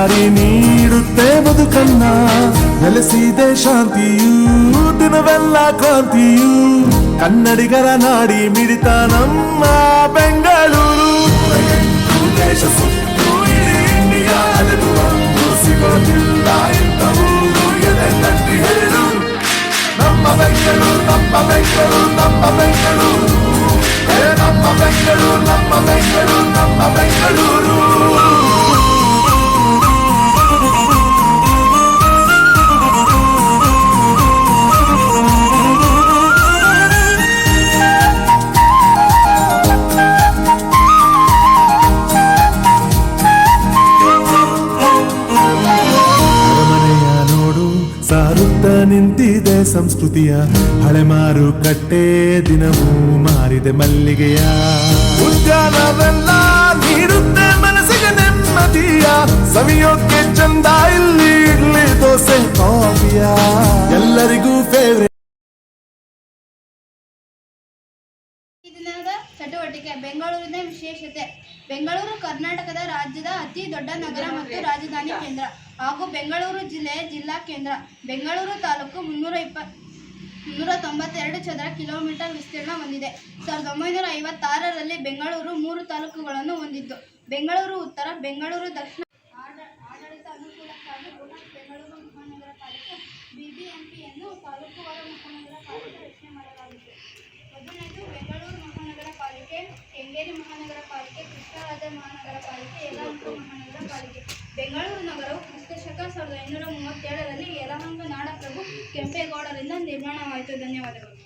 ದಾರಿ ನೀಡುತ್ತೆ ಬದುಕನ್ನ ನೆಲೆಸಿದೆ ಶಾಂತಿಯು ದಿನವೆಲ್ಲ ಕ್ರಾಂತಿಯು ಕನ್ನಡಿಗರ ನಾಡಿ ಮಿಡಿತ ನಮ್ಮ ಬೆಂಗಳೂರು ದೇಶ ಸುತ್ತು ಇಡೀ ಇಂಡಿಯಾ ಅಲೆದು ಒಂದು ಸಿಗೋದಿಲ್ಲ ಇಂಥವು ಎದೆ ತಟ್ಟಿ ಹೇಳು ನಮ್ಮ ಬೆಂಗಳೂರು ನಮ್ಮ ಬೆಂಗಳೂರು ನಮ್ಮ ಬೆಂಗಳೂರು ಏ ನಮ್ಮ ಬೆಂಗಳೂರು ಸಾರುತ್ತ ನಿಂತಿದೆ ಸಂಸ್ಕೃತಿಯ ಹಳೆ ಮಾರುಕಟ್ಟೆ ದಿನವೂ ಮಾರಿದೆ ಮಲ್ಲಿಗೆಯ. ಉದ್ಯಾನವೆಲ್ಲ ನೀಡುತ್ತೆ ಮನಸ್ಸಿಗೆ ನೆಮ್ಮದಿಯ, ಸವಿಯೋಕೆ ಚಂದ ಇಲ್ಲಿ. ದಿನದ ಚಟುವಟಿಕೆ, ಬೆಂಗಳೂರಿನ ವಿಶೇಷತೆ. ಬೆಂಗಳೂರು ಕರ್ನಾಟಕದ ರಾಜ್ಯದ ಅತಿ ದೊಡ್ಡ ನಗರ ಮತ್ತು ರಾಜಧಾನಿ ಕೇಂದ್ರ ಹಾಗೂ ಬೆಂಗಳೂರು ಜಿಲ್ಲೆಯ ಜಿಲ್ಲಾ ಕೇಂದ್ರ. ಬೆಂಗಳೂರು ತಾಲೂಕು ಮುನ್ನೂರ ಇಪ್ಪ ಮುನ್ನೂರ ತೊಂಬತ್ತೆರಡು ಚದರ ಕಿಲೋಮೀಟರ್ ವಿಸ್ತೀರ್ಣ ಹೊಂದಿದೆ. ಸಾವಿರದ ಒಂಬೈನೂರ ಐವತ್ತಾರರಲ್ಲಿ ಬೆಂಗಳೂರು ಮೂರು ತಾಲೂಕುಗಳನ್ನು ಹೊಂದಿದ್ದು ಬೆಂಗಳೂರು ಉತ್ತರ, ಬೆಂಗಳೂರು ದಕ್ಷಿಣ ಆಡ- ಆಡಳಿತ ಅನುಕೂಲಕ್ಕಾಗಿ ಬೃಹತ್ ಬೆಂಗಳೂರು ಮಹಾನಗರ ಪಾಲಿಕೆ ಬಿಬಿಎಂಪಿಯನ್ನು ತಾಲೂಕುವಾರು ಮಹಾನಗರ ಪಾಲಿಕೆ ರಚನೆ ಮಾಡಲಾಗಿತ್ತು ಮೊದಲನೇದು ಬೆಂಗಳೂರು ಮಹಾನಗರ ಪಾಲಿಕೆ ಕೆಂಗೇರಿ ಮಹಾನಗರ ಪಾಲಿಕೆ ಕೃಷ್ಣರಾಜ ಮಹಾನಗರ ಪಾಲಿಕೆ ಯಲಹಂಕ ಮಹಾನಗರ ಪಾಲಿಕೆ ಬೆಂಗಳೂರು ನಗರವು ಕ್ರಿಸ್ತಶಕ ಸಾವಿರದ ಐನೂರ ಮೂವತ್ತೇಳರಲ್ಲಿ ಯಲಹಂಕ ನಾಡಪ್ರಭು ಕೆಂಪೇಗೌಡರಿಂದ ನಿರ್ಮಾಣವಾಯಿತು. ಧನ್ಯವಾದಗಳು.